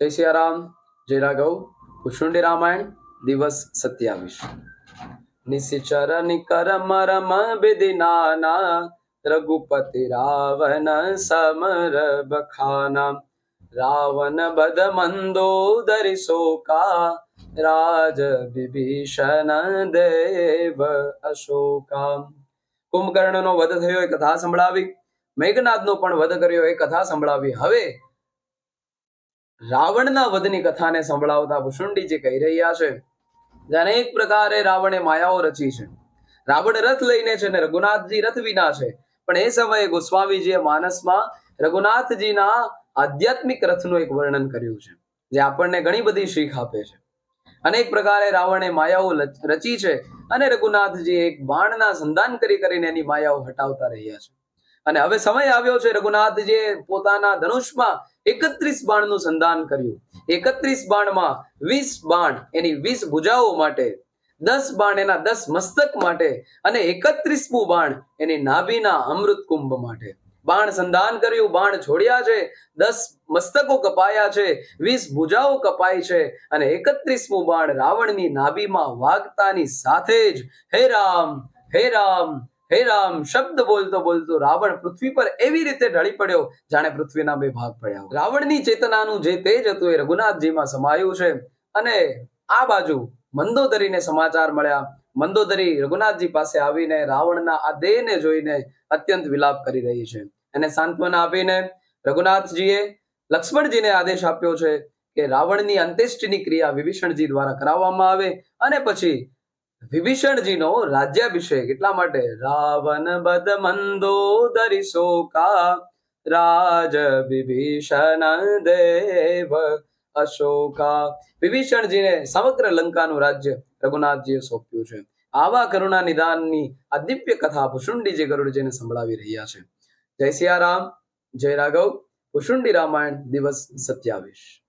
જય સિયારામ જય રાઘવ. કુશુંડી રામાયણ, દિવસ સત્યાવીસ. નિશિચર નિકર રમ બિદિનાના રઘુપતિ રાવણ સમર બખાના. રાવણ બદ મંદોદરી શોકા, રાજ વિભીષણ દેવ અશોકા. કુંભકર્ણનો વધ થયો, એ કથા સંભળાવી. મેઘનાદનો પણ વધ કર્યો, એ કથા સંભળાવી. હવે રાવણના વધની કથાને સંભળાવતા ભૂષુંડી જે કહી રહ્યા છે જે અનેક પ્રકારે રાવણે માયાઓ રચી છે. રાવણ રથ લઈને છે ને રઘુનાથજી રથ વિના છે. પણ એ સમયે ગોસ્વામીજીએ માનસમાં રઘુનાથજીના આધ્યાત્મિક રથનું એક વર્ણન કર્યું છે, જે આપણને ઘણી બધી શીખ આપે છે. અનેક પ્રકારે રાવણે માયાઓ રચી છે અને રઘુનાથજી એક બાણના સંધાન કરી, કરીને એની માયાઓ હટાવતા રહ્યા છે. અને હવે સમય આવ્યો છે રઘુનાથજીએ પોતાના ધનુષમાં એકત્રીસ બાણનું સંધાન કર્યું. એકત્રીસ બાણમાં વીસ બાણ એની વીસ ભુજાઓ માટે, દસ બાણ એના દસ મસ્તક માટે અને એકત્રીસમું બાણ એની નાભીના અમૃત કુંભ માટે. બાણ સંધાન કર્યું, બાણ છોડ્યા છે, દસ મસ્તકો કપાયા છે, વીસ ભુજાઓ કપાઈ છે અને એકત્રીસમું બાણ રાવણની નાભીમાં વાગતાની સાથે જ, હે રામ હે રામ હે રામ, શબ્દ બોલતો બોલતો રાવણ પૃથ્વી પર એવી રીતે ઢળી પડ્યો જાણે પૃથ્વીના બે ભાગ પડ્યા. રાવણની ચેતનાનું જે તેજ હતું એ રઘુનાથજીમાં સમાયું છે અને આ બાજુ મંદોદરીને સમાચાર મળ્યા મંદોદરી રઘુનાથજી પાસે આવીને રાવણના આ દેહને જોઈને અત્યંત વિલાપ કરી રહી છે એને સાંત્વના આપીને રઘુનાથજીએ લક્ષ્મણજીને આદેશ આપ્યો છે કે રાવણની અંત્યેષ્ટિની ક્રિયા વિભીષણજી દ્વારા કરાવવામાં આવે અને પછી વિભીષણજીનો રાજ્યાભિષેક. એટલા માટે રાવણ બદ મંદોદરી શોકા રાજ વિભીષણ દેવ અશોકા. વિભીષણજીને સમગ્ર લંકાનું રાજ્ય રઘુનાથજીએ સોંપ્યું છે. આવા કરુણા નિદાનની આ દિવ્ય કથા ભુષુંડીજી ગરુડજીને સંભળાવી રહ્યા છે. જય સિયારામ, જય રાઘવ. ભુષુંડી રામાયણ દિવસ સત્યાવીસ.